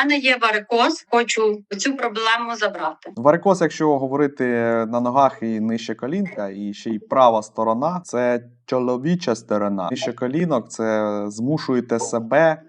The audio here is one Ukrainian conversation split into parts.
мене є варикоз, хочу цю проблему забрати. Варикоз, якщо говорити на ногах і нижче колінка, і ще й права сторона, це чоловіча сторона. Нижче колінок це змушуєте себе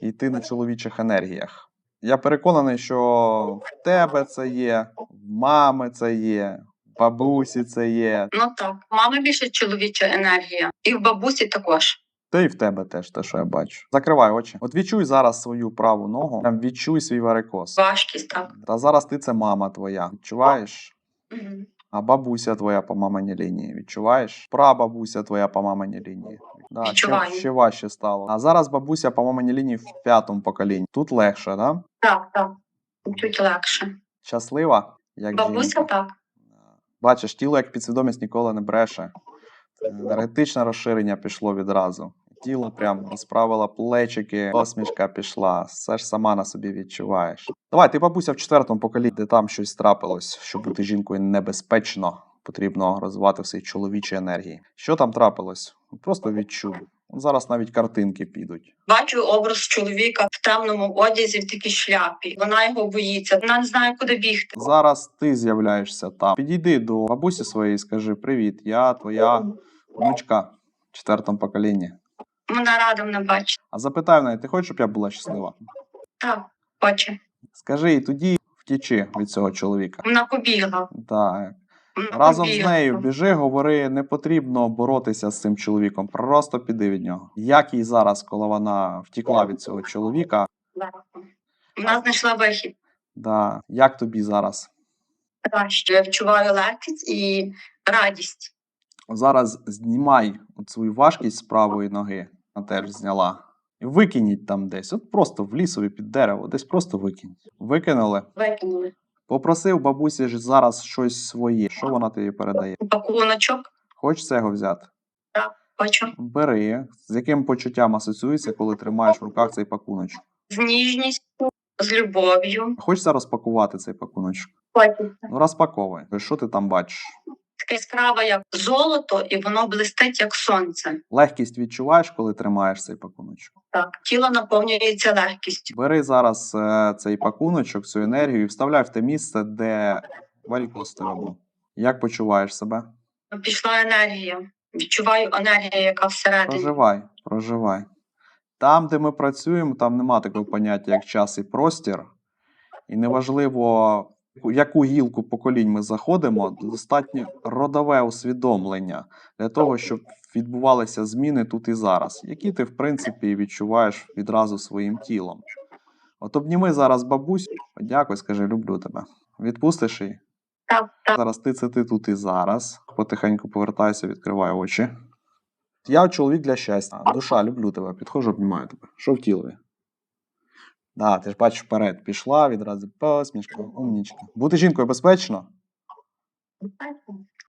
йти на чоловічих енергіях. Я переконаний, що в тебе це є, в мами це є, бабусі це є, Ну так, в мами більше чоловіча енергія, і в бабусі також. Та й в тебе теж те, що я бачу. Закривай очі. От відчуй зараз свою праву ногу, прям відчуй свій варикоз. Важкість, так. Та зараз ти це мама твоя. Відчуваєш? Угу. А бабуся твоя по маминій лінії, відчуваєш? Прабабуся твоя по маминій лінії. Да, ще, ще важче стало. А зараз бабуся по маминій лінії в п'ятому поколінні. Тут легше, да? Так, так. Чуть легше. Щаслива, як Бабуся жінка. так. Бачиш, тіло як підсвідомість ніколи не бреше. Енергетичне розширення пішло відразу. Тіло прям розправило плечики, посмішка пішла. Все ж сама на собі відчуваєш. Давай, ти бабуся в четвертому поколінні, де там щось трапилось, щоб бути жінкою небезпечно. Потрібно розвивати всі чоловічі енергії. Що там трапилось? Просто відчуй. От Зараз навіть картинки підуть. Бачу образ чоловіка в темному одязі, в такій шляпі. Вона його боїться. Вона не знає, куди бігти. Зараз ти з'являєшся там. Підійди до бабусі своєї і скажи: Привіт, я твоя внучка в четвертому поколінні. Вона рада мене бачить. А запитай в неї, ти хочеш, щоб я була щаслива? Так, хоче. Скажи їй тоді втічи від цього чоловіка. Вона побігла. Так. Вона Разом з побігла. нею біжи, говори, не потрібно боротися з цим чоловіком. Просто піди від нього. Як їй зараз, коли вона втікла від цього чоловіка, Вона знайшла вихід. да, як тобі зараз? Краще. Я відчуваю легкість і радість. Зараз знімай от свою важкість з правої ноги, вона теж зняла. І викиніть там десь. От просто в лісові під дерево, десь просто викинь. Викинули. Викинули. Попросив бабусі ж зараз щось своє. Що вона тобі передає? Пакуночок. Хочеш його взяти? Хочу. Бери. З яким почуттям асоціюється, коли тримаєш в руках цей пакуночок? З ніжністю, з любов'ю. Хочеться розпакувати цей пакуночок? Хочеться. Ну, розпаковуй. Що ти там бачиш? Таке яскраве, як золото, і воно блистить, як сонце. Легкість відчуваєш, коли тримаєш цей пакуночок? Так, тіло наповнюється легкістю. Бери зараз е, цей пакуночок, цю енергію і вставляй в те місце, де тебе був. Як почуваєш себе? Пішла енергія. Відчуваю енергію, яка всередині. Проживай, проживай. Там, де ми працюємо, там нема такого поняття, як час і простір. І неважливо, яку гілку поколінь ми заходимо, достатньо родове усвідомлення для того, щоб відбувалися зміни тут і зараз, які ти, в принципі, відчуваєш відразу своїм тілом. От обніми зараз бабусь, подякуй, скажи, люблю тебе. Відпустиш її? Так, так. Зараз ти це ти тут і зараз. Потихеньку повертайся, відкривай очі. Я чоловік для щастя. Душа, люблю тебе. Підходжу, обнімаю тебе. Що в тілові? Да, ти ж бачиш вперед. Пішла відразу посмішка, умнічка. Бути жінкою безпечно? Так.